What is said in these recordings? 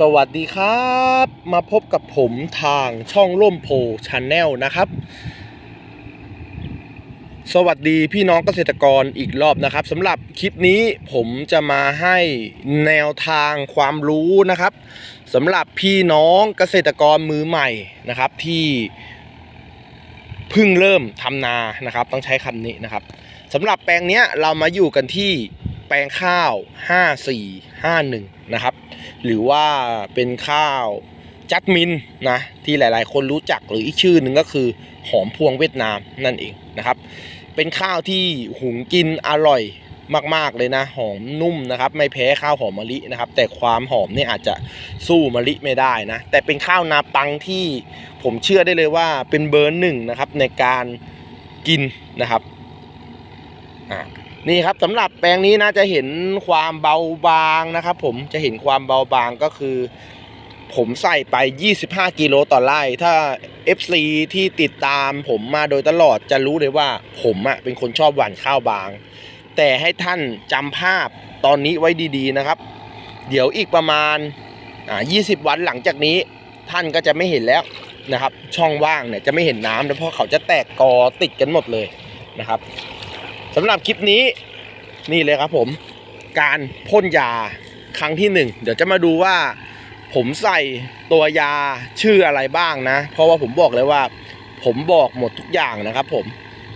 สวัสดีครับ มาพบกับผมทางช่องร่มโพชาแนลนะครับ สวัสดีพี่น้องเกษตรกรอีกรอบนะครับสำหรับคลิปนี้ผมจะมาให้แนวทางความรู้นะครับสำหรับพี่น้องเกษตรกรมือใหม่นะครับ ที่เพิ่งเริ่มทำนานะครับ ต้องใช้คำนี้นะครับสำหรับแปลงเนี้ยเรามาอยู่กันที่ ลงข้าว 5451 นะครับ หรือว่าเป็นข้าวจัดมินนะที่หลายๆ คนรู้จักหรืออีกชื่อหนึ่งก็คือหอมพวงเวียดนามนั่นเองนะครับ เป็นข้าวที่หุงกินอร่อยมากๆเลยนะหอมนุ่มนะครับ ไม่แพ้ข้าวหอมมะลินะครับ แต่ความหอมเนี่ยอาจจะสู้มะลิไม่ได้นะ แต่เป็นข้าวนาปังที่ผมเชื่อได้เลยว่าเป็นเบอร์หนึ่งนะครับในการกินนะครับอ่า นี่ครับสำหรับแปลงนี้นะจะเห็นความเบาบางนะครับ ผมจะเห็นความเบาบางก็คือ ผมใส่ไป 25 กิโลต่อไร่ ถ้า FC ที่ติดตามผมมาโดยตลอดจะรู้เลยว่าผมอะเป็นคนชอบหว่านข้าวบาง แต่ให้ท่านจำภาพตอนนี้ไว้ดีๆนะครับ เดี๋ยวอีกประมาณอ่า20 วันหลังจากนี้ ท่านก็จะไม่เห็นแล้วนะครับ ช่องว่างเนี่ยจะไม่เห็นน้ำแล้วเพราะเขาจะแตกกอติดกันหมดเลยนะครับ สำหรับคลิปนี้นี่เลยครับผมการพ่นยาครั้งที่หนึ่งเดี๋ยวจะมาดูว่า ผมใส่ตัวยาชื่ออะไรบ้างนะ เพราะว่าผมบอกเลยว่า ผมบอกหมดทุกอย่างนะครับ ผม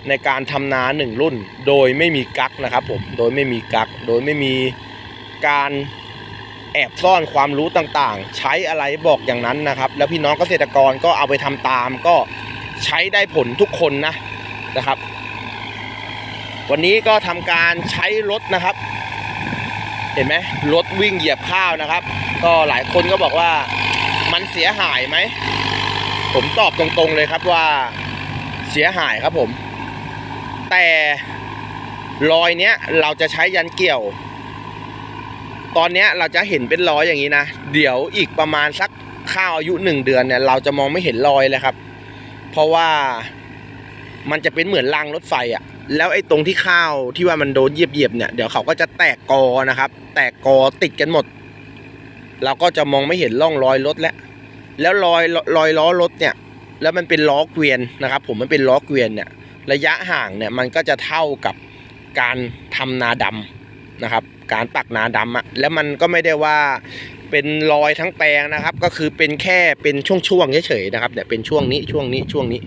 ในการทำนาหนึ่งรุ่น โดยไม่มีกักนะครับ ผมโดยไม่มีกัก โดยไม่มีการแอบซ่อนความรู้ต่างๆ ใช้อะไรบอกอย่างนั้นนะครับ แล้วพี่น้องเกษตรกรก็เอาไปทำตามก็ใช้ได้ผลทุกคนนะนะครับ วันนี้ก็ทำการใช้รถนะครับ เห็นไหมรถวิ่งเหยียบข้าวนะครับ ก็หลายคนก็บอกว่ามันเสียหายไหม ผมตอบตรงๆเลยครับว่าเสียหายครับผม แต่รอยเนี้ยเราจะใช้ยันเกี่ยว ตอนเนี้ยเราจะเห็นเป็นรอยอย่างนี้นะ เดี๋ยวอีกประมาณสักข้าวอายุหนึ่งเดือนเนี่ยเราจะมองไม่เห็นรอยเลยครับ เพราะว่า มันจะเป็นเหมือนรางรถไฟอะแล้วไอ้ตรงที่ข้าวที่ว่ามันโดนเหยียบๆเนี่ยเดี๋ยวเขาก็จะแตกกอนะครับ แตกกอติดกันหมด เราก็จะมองไม่เห็นร่องรอยรถแล้วแล้วรอยรอยล้อรถเนี่ย แล้วมันเป็นล้อเกวียนนะครับ ผมมันเป็นล้อเกวียนเนี่ยระยะห่างเนี่ยมันก็จะเท่ากับการทำนาดำนะครับ การปักนาดำอะแล้วมันก็ไม่ได้ว่าเป็นรอยทั้งแปลงนะครับ ก็คือเป็นแค่เป็นช่วงๆเฉยๆนะครับเนี่ยเป็นช่วงนี้ช่วงนี้ช่วงนี้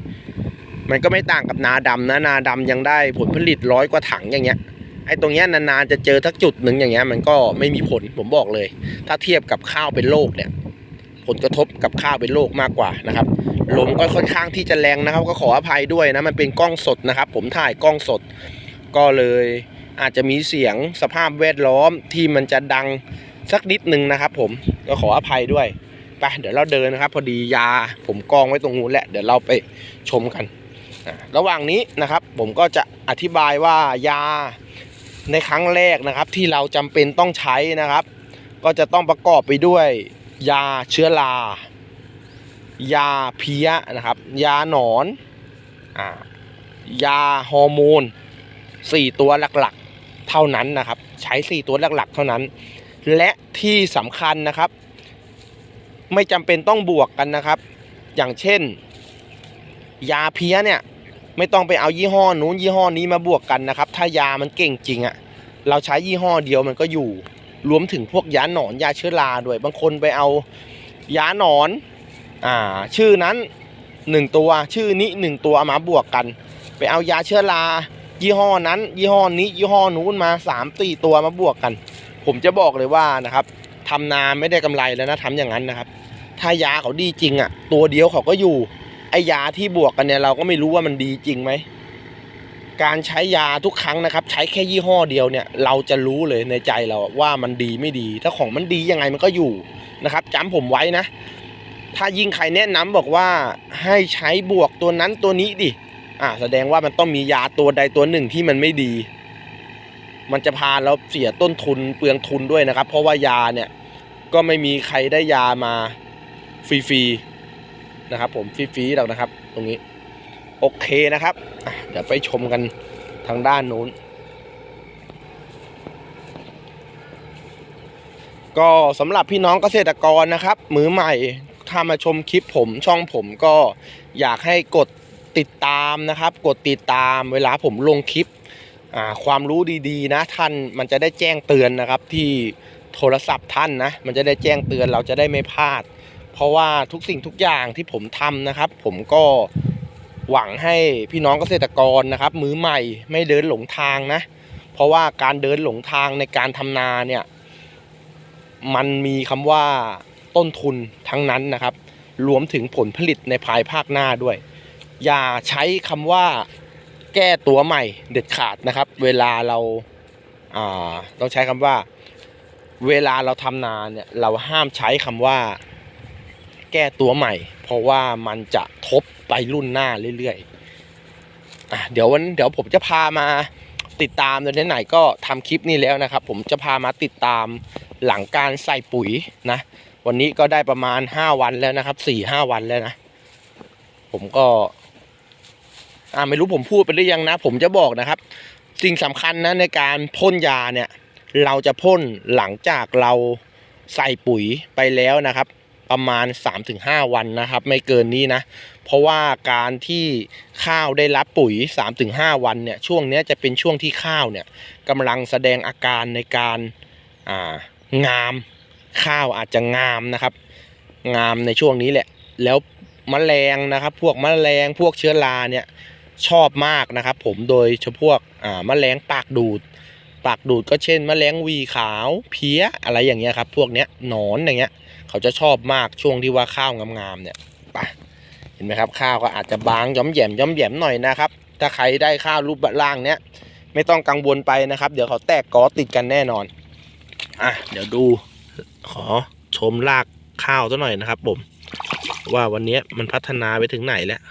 มันก็ไม่ต่างกับนาดำนะนาดำยังได้ผลผลิตร้อยกว่าถังอย่างเงี้ยไอ้ตรงเนี้ยนานๆจะเจอทักจุดหนึ่งอย่างเงี้ยมันก็ไม่มีผลผมบอกเลย ถ้าเทียบกับข้าวเป็นโรคเนี่ย ผลกระทบกับข้าวเป็นโรคมากกว่านะครับลมก็ค่อนข้างที่จะแรงนะครับ ก็ขออภัยด้วยนะมันเป็นกล้องสดนะครับ ผมถ่ายกล้องสด ก็เลยอาจจะมีเสียงสภาพแวดล้อมที่มันจะดังสักนิดนึงนะครับ ผมก็ขออภัยด้วยไปเดี๋ยวเราเดินนะครับ พอดียาผมกองไว้ตรงนู้นแหละเดี๋ยวเราไปชมกัน ระหว่างนี้นะครับผมก็จะอธิบายว่ายาในครั้งแรกนะครับ ที่เราจำเป็นต้องใช้นะครับ ก็จะต้องประกอบไปด้วย ยาเชื้อรา ยาเพี้ยนะครับ ยาหนอนอยาฮอร์โมนสี่ตัวหลักๆ เท่านั้นนะครับ ใช้สี่ตัวหลักๆ เท่านั้น และที่สำคัญนะครับ ไม่จำเป็นต้องบวกกันนะครับ อย่างเช่น ยาเพี้ยเนี่ย ไม่ต้องไปเอายี่ห้อนู้นยี่ห้อนี้มาบวกกันนะครับ ถ้ายามันเก่งจริงอะ่ะ เราใช้ยี่ห้อเดียวมันก็อยู่ รวมถึงพวกยาหนอนยาเชื้อราด้วย บางคนไปเอายาหนอน อ่า ชื่อนั้นหนึ่งตัว ชื่อนี้หนึ่งตัวเอามาบวกกัน ไปเอายาเชื้อรา ยี่ห้อนั้น ยี่ห้อนี้ ยี่ห้อนู้นมาสามสี่ตัวมาบวกกัน ผมจะบอกเลยว่านะครับทำนาไม่ได้กำไรแล้วนะทำอย่างนั้นนะครับ ถ้ายาเขาดีจริงอะ่ะ ตัวเดียวเขาก็อยู่ ไอยาที่บวกกันเนี่ยเราก็ไม่รู้ว่ามันดีจริงไหม การใช้ยาทุกครั้งนะครับ ใช้แค่ยี่ห้อเดียวเนี่ย เราจะรู้เลยในใจเราว่ามันดีไม่ดี ถ้าของมันดียังไงมันก็อยู่นะครับจำผมไว้นะ ถ้ายิ่งใครแนะนำบอกว่าให้ใช้บวกตัวนั้นตัวนี้ดิอ่าแสดงว่ามันต้องมียาตัวใดตัวหนึ่งที่มันไม่ดี มันจะพาเราเสียต้นทุนเปลืองทุนด้วยนะครับ เพราะว่ายาเนี่ยก็ไม่มีใครได้ยามาฟรีๆ นะครับ ผมฟรีๆหรอกนะครับ ตรงนี้ โอเคนะครับเดี๋ยวไปชมกันทางด้านนู้น ก็สำหรับพี่น้องเกษตรกรนะครับ มือใหม่ถ้ามาชมคลิปผมช่องผมก็อยากให้กดติดตามนะครับ กดติดตามเวลาผมลงคลิปความรู้ดีๆ นะท่านมันจะได้แจ้งเตือนนะครับที่โทรศัพท์ท่านนะ มันจะได้แจ้งเตือนเราจะได้ไม่พลาด ราะว่าทุกสิ่งทุกอย่างที่ผมทำนะครับ ผมก็หวังให้พี่น้องเกษตรกรนะครับ มือใหม่ไม่เดินหลงทางนะ เพราะว่าการเดินหลงทางในการทำนาเนี่ย มันมีคำว่าต้นทุนทั้งนั้นนะครับ รวมถึงผลผลิตในภายภาคหน้าด้วย อย่าใช้คำว่าแก้ตัวใหม่เด็ดขาดนะครับ เวลาเราอ่าต้องใช้คำว่า เวลาเราทำนาเนี่ยเราห้ามใช้คำว่า แก้ตัวใหม่ เพราะว่ามันจะทบไปรุ่นหน้าเรื่อยๆอะเดี๋ยววันเดี๋ยวผมจะพามาติดตามในไหนๆก็ทำคลิปนี้แล้วนะครับ ผมจะพามาติดตามหลังการใส่ปุ๋ยนะ วันนี้ก็ได้ประมาณ 5 วันแล้วนะครับ4ี่ห้าวันแล้วนะ ผมก็อ่าไม่รู้ผมพูดไปหรือยังนะ ผมจะบอกนะครับ สิ่งสำคัญนะในการพ่นยาเนี่ย เราจะพ่นหลังจากเราใส่ปุ๋ยไปแล้วนะครับ ประมาณ 3-5 วันนะครับ ไม่เกินนี้นะ เพราะว่าการที่ข้าวได้รับปุ๋ย 3-5 วันเนี่ยช่วงนี้จะเป็นช่วงที่ข้าวเนี่ยกำลังแสดงอาการในการางามข้าวอาจจะงามนะครับ งามในช่วงนี้แหละ แล้วมแมลงนะครับ พวกมแมลงพวกเชื้อราเนี่ยชอบมากนะครับ ผมโดยเฉพาะอ่าแมลงปากดูด ปากดูดก็เช่นมแมลงวีขาว เพี้ยอะไรอย่างเงี้ยครับ พวกเนี้ยหนอนอย่างเงี้ย เขาจะชอบมากช่วงที่ว่าข้าวงามๆเนี่ยไปเห็นไหมครับ ข้าวก็อาจจะบางย้อมแยมย้อมแยมหน่อยนะครับ ถ้าใครได้ข้าวรูปร่างเนี้ยไม่ต้องกังวลไปนะครับ เดี๋ยวเขาแตกกอติดกันแน่นอนอะเดี๋ยวดู ขอชมรากข้าวซะหน่อยนะครับผมว่าวันนี้มันพัฒนาไปถึงไหนแล้ว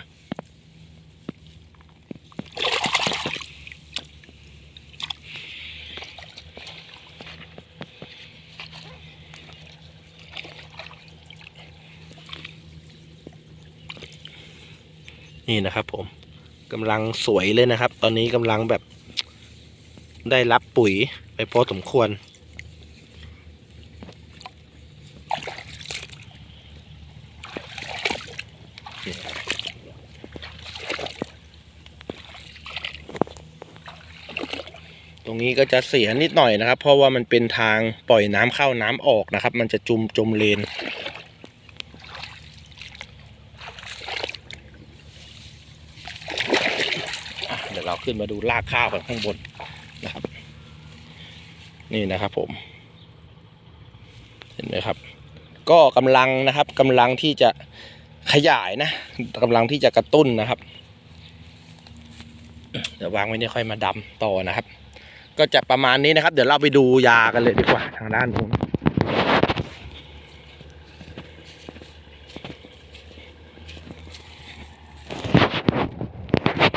นี่นะครับ ผมกำลังสวยเลยนะครับ ตอนนี้กำลังแบบได้รับปุ๋ยไปพอสมควร ตรงนี้ก็จะเสียนิดหน่อยนะครับ เพราะว่ามันเป็นทางปล่อยน้ำเข้าน้ำออกนะครับ มันจะจุมจมเลน อะเดี๋ยวเรา ขึ้นมาดูรากข้าวกันข้างบนนะครับ นี่นะครับผม เห็นไหมครับ ก็กำลังนะครับกำลังที่จะขยายนะกำลังที่จะกระตุ้นนะครับเดี๋ยววางไว้เนี่ยค่อยมาดำต่อนะครับ ก็จะประมาณนี้นะครับ เดี๋ยวเราไปดูยากันเลยดีกว่าทางด้านนู้น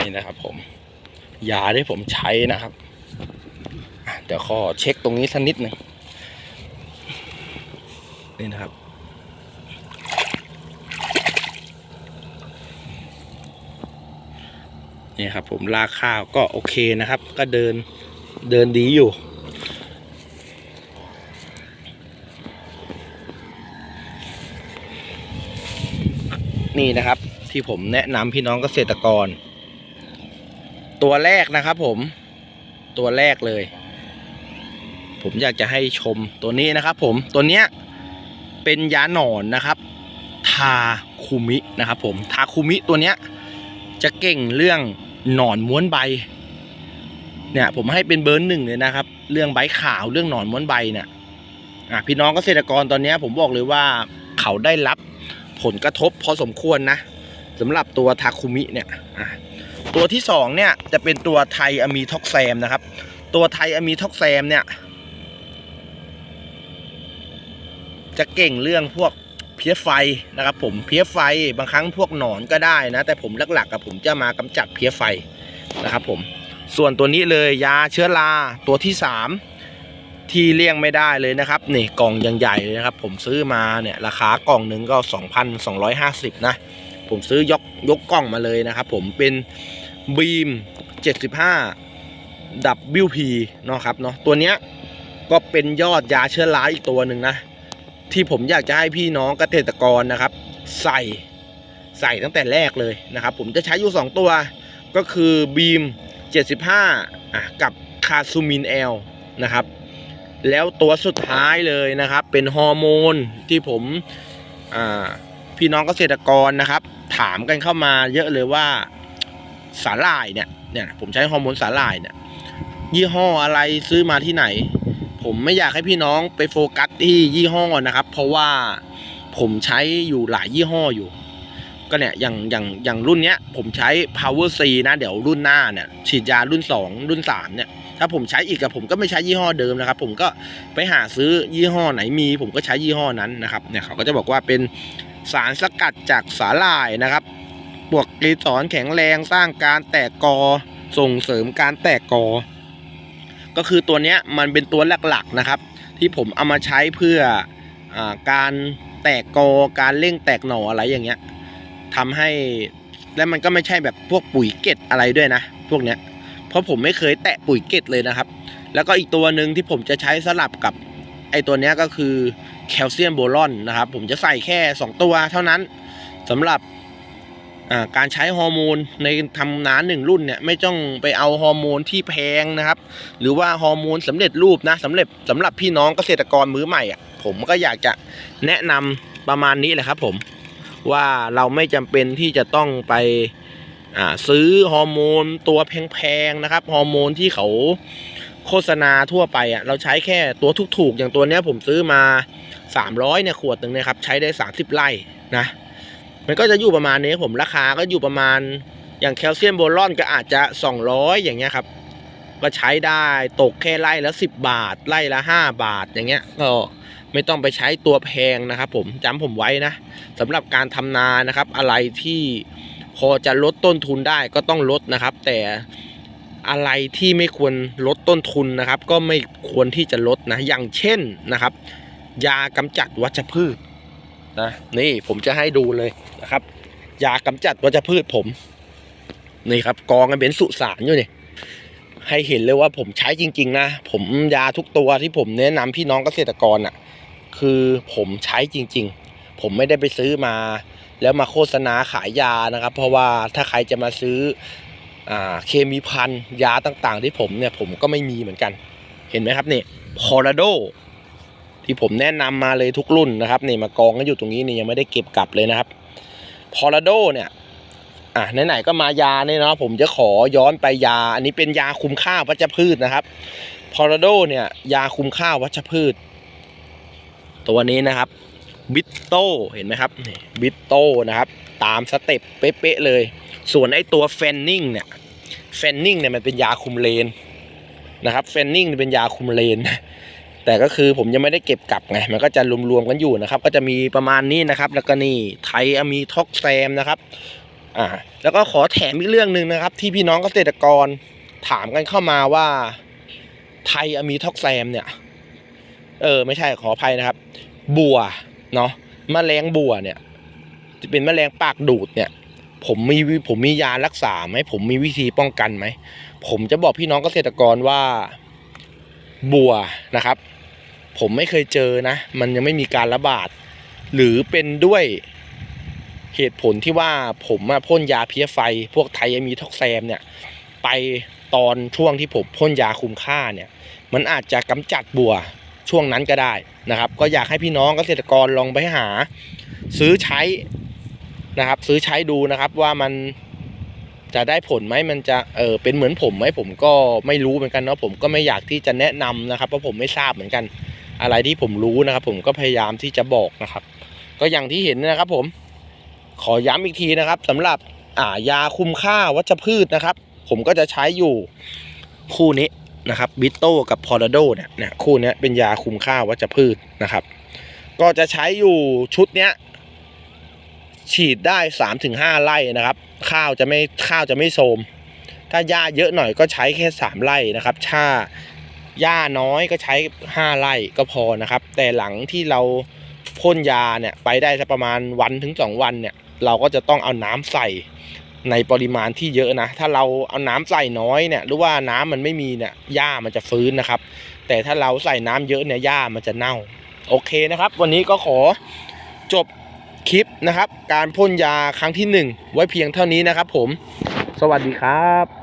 นี่นะครับผม ยาที่ผมใช้นะครับอะเดี๋ยวขอเช็คตรงนี้สักนิดหนึ่งนี่นะครับ นี่ครับผมลากข้าวก็โอเคนะครับ ก็เดินเดินดีอยู่นี่นะครับที่ผมแนะนำพี่น้องเกษตรกร ตัวแรกนะครับผม ตัวแรกเลย ผมอยากจะให้ชมตัวนี้นะครับ ผมตัวเนี้ยเป็นยาหนอนนะครับ ทาคุมินะครับ ผมทาคุมิตัวเนี้ยจะเก่งเรื่องหนอนม้วนใบ เนี่ย ผมให้เป็นเบอร์หนึ่งเลยนะครับ เรื่องใบขาวเรื่องหนอนม้วนใบเนี่ยอะพี่น้องเกษตรกรตอนเนี้ยผมบอกเลยว่าเขาได้รับผลกระทบพอสมควรนะสำหรับตัวทาคุมิเนี่ยอะ ตัวที่สองเนี่ยจะเป็นตัวไทอะมีท็อกแซมนะครับ ตัวไทอะมีท็อกแซมเนี่ย จะเก่งเรื่องพวกเพี้ยไฟนะครับ ผมเพี้ยไฟบางครั้งพวกหนอนก็ได้นะ แต่ผมหลักๆกับผมจะมากำจัดเพี้ยไฟนะครับ ผม ส่วนตัวนี้เลยยาเชื้อราตัวที่สามที่เลี่ยงไม่ได้เลยนะครับนี่กล่องยังใหญ่เลยนะครับ ผมซื้อมาเนี่ยราคากล่องหนึ่งก็ 2,250 นะผมซื้อยกยกกล่องมาเลยนะครับผมเป็น บีม 75 WP เนาะครับเนาะตัวเนี้ยก็เป็นยอดยาเชื้อราอีกตัวหนึ่งนะ ที่ผมอยากจะให้พี่น้องเกษตรกรนะครับ ใส่ใส่ตั้งแต่แรกเลยนะครับ ผมจะใช้อยู่ 2 ตัวก็คือบีม 75อะกับคาซูมินแอลนะครับ แล้วตัวสุดท้ายเลยนะครับ เป็นฮอร์โมนที่ผมอ่าพี่น้องเกษตรกรนะครับ ถามกันเข้ามาเยอะเลยว่า สาหร่ายเนี่ยเนี่ยผมใช้ฮอร์โมนสาหร่ายเนี่ยยี่ห้ออะไรซื้อมาที่ไหน ผมไม่อยากให้พี่น้องไปโฟกัสที่ยี่ห้อนะครับ เพราะว่าผมใช้อยู่หลายยี่ห้ออยู่ ก็เนี่ยอย่างอย่างอย่างรุ่นเนี้ย ผมใช้ power C นะเดี๋ยวรุ่นหน้าเนี่ยฉีดยารุ่น 2 รุ่น 3 เนี่ย ถ้าผมใช้อีกกับผมก็ไม่ใช้ยี่ห้อเดิมนะครับ ผมก็ไปหาซื้อยี่ห้อไหนมี ผมก็ใช้ยี่ห้อนั้นนะครับเนี่ยเขาก็จะบอกว่าเป็นสารสกัดจากสาหร่ายนะครับ บวกกรีสอนแข็งแรงสร้างการแตกกอ ส่งเสริมการแตกกอ ก็คือตัวนี้มันเป็นตัวหลักๆนะครับ ที่ผมเอามาใช้เพื่ออการแตกกอการเร่งแตกหน่ออะไรอย่างเงี้ยทำให้และมันก็ไม่ใช่แบบพวกปุ๋ยเกล็ดอะไรด้วยนะ พวกเนี้ยเพราะผมไม่เคยแตะปุ๋ยเกล็ดเลยนะครับ แล้วก็อีกตัวหนึ่งที่ผมจะใช้สลับกับไอตัวนี้ก็คือแคลเซียมโบรอนนะครับ ผมจะใส่แค่ 2 ตัวเท่านั้นสำหรับ การใช้ฮอร์โมนในทำนาหนึ่งรุ่นเนี่ยไม่ต้องไปเอาฮอร์โมนที่แพงนะครับ หรือว่าฮอร์โมนสำเร็จรูปนะสำเร็จสำหรับพี่น้องเกษตรกรมือใหม่อะผมก็อยากจะแนะนำประมาณนี้แหละครับผมว่าเราไม่จำเป็นที่จะต้องไปซื้อฮอร์โมนตัวแพงๆนะครับฮอร์โมนที่เขาโฆษณาทั่วไปอะเราใช้แค่ตัวถูกๆอย่างตัวเนี้ยผมซื้อมา 300เนี่ยขวดหนึ่งนะครับใช้ได้ 30 ไร่นะ มันก็จะอยู่ประมาณนี้ผมราคาก็อยู่ประมาณอย่างแคลเซียมโบรอนก็อาจจะ 200 อย่างเงี้ยครับ ก็ใช้ได้ตกแค่ไร่ละ 10 บาทไร่ละ 5 บาทอย่างเงี้ยก็ไม่ต้องไปใช้ตัวแพงนะครับ ผมจำผมไว้นะสำหรับการทำนานะครับ อะไรที่พอจะลดต้นทุนได้ก็ต้องลดนะครับ แต่อะไรที่ไม่ควรลดต้นทุนนะครับ ก็ไม่ควรที่จะลดนะอย่างเช่นนะครับ ยากำจัดวัชพืช นะนี่ผมจะให้ดูเลยนะครับยากำจัดวัชพืชผม นี่ครับ กองกันเป็นสุสานอยู่นี่ให้เห็นเลยว่าผมใช้จริง ๆ นะ ผมยาทุกตัวที่ผมแนะนำพี่น้องเกษตรกรอะ คือผมใช้จริง ๆ ผมไม่ได้ไปซื้อมา แล้วมาโฆษณาขายยานะครับ เพราะว่าถ้าใครจะมาซื้ออ่าเคมีพันยาต่างๆ ที่ผมเนี่ยผมก็ไม่มีเหมือนกัน เห็นไหมครับนี่พอราโด ที่ผมแนะนำมาเลยทุกรุ่นนะครับนี่มากองกันอยู่ตรงนี้นี่ยังไม่ได้เก็บกลับเลยนะครับพอราโดเนี่ยอะไหนๆก็มายาเนี่ยเนาะผมจะขอย้อนไปยา อันนี้เป็นยาคุมค่าววัชพืชนะครับพอราโดเนี่ยยาคุมค่าววัชพืช ตัวนี้นะครับบิตโตเห็นไหมครับบิตโตนะครับ ตามสเต็ปเป๊ะๆเลย ส่วนไอ้ตัวเฟนนิงเนี่ยเฟนนิงเนี่ยมันเป็นยาคุมเลนนะครับเฟนนิงเป็นยาคุมเลน แต่ก็คือผมยังไม่ได้เก็บกลับไงมันก็จะรวมๆกันอยู่นะครับ ก็จะมีประมาณนี้นะครับ แล้วก็นี่ไทยอมีท็อกแซมนะครับอ่าแล้วก็ขอแถมอีกเรื่องหนึ่งนะครับ ที่พี่น้องเกษตรกรถามกันเข้ามาว่าไทยอมีท็อกแซมเนี่ยเออไม่ใช่ขออภัยนะครับ บัวเนาะแมลงบัวเนี่ยที่เป็นแมลงปากดูดเนี่ย ผมมีผมมียารักษาไหมผมมีวิธีป้องกันไหมผมจะบอกพี่น้องเกษตรกรว่าบัวนะครับ ผมไม่เคยเจอนะ มันยังไม่มีการระบาด หรือเป็นด้วยเหตุผลที่ว่าผมมาพ่นยาเพี้ยไฟ พวกไทยมีท็อกแซมเนี่ย ไปตอนช่วงที่ผมพ่นยาคุมค่าเนี่ย มันอาจจะกำจัดบัวช่วงนั้นก็ได้นะครับ ก็อยากให้พี่น้องเกษตรกรลองไปหา ซื้อใช้นะครับ ซื้อใช้ดูนะครับว่ามันจะได้ผลไหมมันจะเออเป็นเหมือนผมไหมผมก็ไม่รู้เหมือนกันเนาะผมก็ไม่อยากที่จะแนะนำนะครับเพราะผมไม่ทราบเหมือนกัน อะไรที่ผมรู้นะครับ ผมก็พยายามที่จะบอกนะครับ ก็อย่างที่เห็นนะครับ ผม ขอย้ำอีกทีนะครับสำหรับอ่ายาคุมค่าวัชพืชนะครับ ผมก็จะใช้อยู่คู่นี้นะครับบิโต้กับพอร์โดเนี่ยนี่ยคู่นี้เป็นยาคุมค่าวัชพืชนะครับ ก็จะใช้อยู่ชุดเนี้ยฉีดได้3ามถึงห้าไร่นะครับ ข้าวจะไม่ข้าวจะไม่โทมถ้าหญ้าเยอะหน่อยก็ใช้แค่3ไร่นะครับถ้า หญ้าน้อยก็ใช้5ไร่ก็พอนะครับ แต่หลังที่เราพ่นยาเนี่ยไปได้สักประมาณวันถึง 2 วันเนี่ยเราก็จะต้องเอาน้ำใส่ในปริมาณที่เยอะนะ ถ้าเราเอาน้ำใส่น้อยเนี่ยหรือว่าน้ำมันไม่มีเนี่ยหญ้ามันจะฟื้นนะครับ แต่ถ้าเราใส่น้ำเยอะเนี่ยหญ้ามันจะเน่า โอเคนะครับ วันนี้ก็ขอจบคลิปนะครับ การพ่นยาครั้งที่หนึ่งไว้เพียงเท่านี้นะครับผม สวัสดีครับ